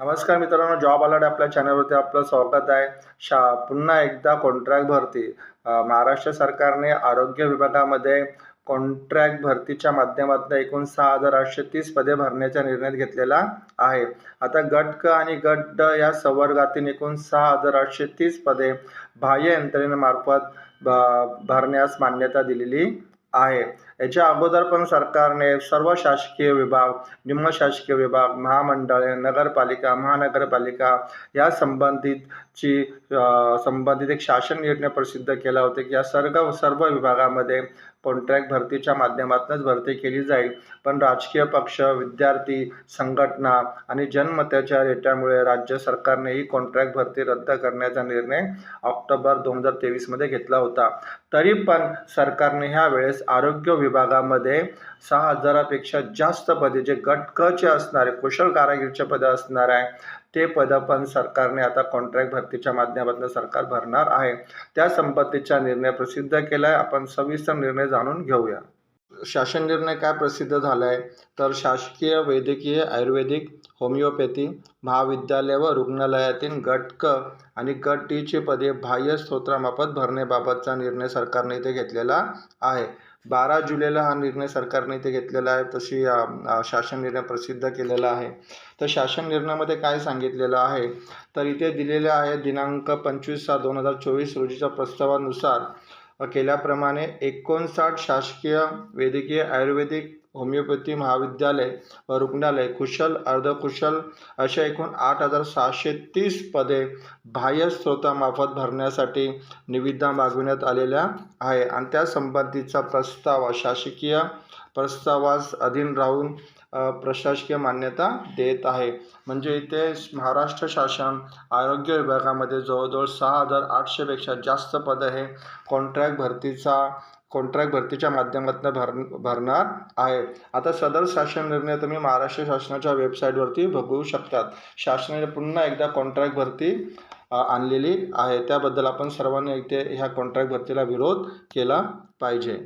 नमस्कार मित्रांनो job alert आपल्या चॅनलवरती आपलं स्वागत आहे. शा पुन्हा एकदा कॉन्ट्रॅक्ट भरती. महाराष्ट्र सरकारने आरोग्य विभागामध्ये कॉन्ट्रॅक्ट भरतीच्या माध्यमातून एकूण सहा हजार आठशे तीस पदे भरण्याचा निर्णय घेतलेला आहे. आता गट क आणि गट ड या संवर्गातील एकूण सहा हजार आठशे तीस पदे बाह्य यंत्रणेमार्फत ब- भरण्यास मान्यता दिलेली आहे. याच्या अगोदर पण सरकारने सर्व शासकीय विभाग निम्न शासकीय विभाग महामंडळे नगरपालिका महानगरपालिका या संबंधितची संबंधित एक शासन निर्णय प्रसिद्ध केला होता की या सर्व सर्व विभागामध्ये कॉन्ट्रॅक्ट भरतीच्या माध्यमातूनच भरती केली जाईल. पण राजकीय पक्ष विद्यार्थी संघटना आणि जनमताच्या रेट्यामुळे राज्य सरकारने ही कॉन्ट्रॅक्ट भरती रद्द करण्याचा निर्णय ऑक्टोबर दोन हजार तेवीसमध्ये घेतला होता. तरी पण सरकारने ह्या वेळेस आरोग्य विभागामध्ये सहा हजारापेक्षा जास्त पदे जे गट क चे असणारे कुशल कारागीरचे पदे असणार आहे ते पद पण सरकारने आता कॉन्ट्रॅक्ट भरतीच्या माध्यमातून सरकार भरणार आहे. त्या संपत्तीचा निर्णय प्रसिद्ध केला आहे आपण सविस्तर निर्णय जाणून घेऊया. शासन निर्णय काय प्रसिद्ध झाला आहे तर शासकीय वैद्यकीय आयुर्वेदिक होमिओपॅथी महाविद्यालय व रुग्णालयातील गट क आणि गट डीची पदे बाह्य स्त्रोत्रामार्फत भरण्याबाबतचा निर्णय सरकारने इथे घेतलेला आहे. बारा जुलैला हा निर्णय सरकारने इथे घेतलेला आहे तशी शासन निर्णय प्रसिद्ध केलेला आहे. तर शासन निर्णयामध्ये काय सांगितलेलं आहे? तर इथे दिलेले आहे दिनांक पंचवीस सात दोन हजार चोवीस रोजीच्या प्रस्तावानुसार केल्याप्रमाणे एकोणसाठ शासकीय वैद्यकीय आयुर्वेदिक होमिओपॅथी महाविद्यालय व रुग्णालय कुशल अर्धकुशल अशा एकूण आठ हजार सहाशे तीस पदे बाह्य स्रोतामार्फत भरण्यासाठी निविदा मागविण्यात आलेल्या आहे. आणि त्या संबंधीचा प्रस्ताव शासकीय प्रस्तावास अधीन राहून प्रशासकीय मान्यता देत आहे. म्हणजे इथे महाराष्ट्र शासन आरोग्य विभागामध्ये जवळजवळ सहा हजार आठशेपेक्षा जास्त पदं हे कॉन्ट्रॅक्ट भरतीचा कॉन्ट्रॅक्ट भरतीच्या माध्यमातून भर भरणार आहे. आता सदर शासन निर्णय तुम्ही महाराष्ट्र शासनाच्या वेबसाईटवरती बघू शकतात. शासनाने पुन्हा एकदा कॉन्ट्रॅक्ट भरती आणलेली आहे. त्याबद्दल आपण सर्वांनी इथे ह्या कॉन्ट्रॅक्ट भरतीला विरोध केला पाहिजे.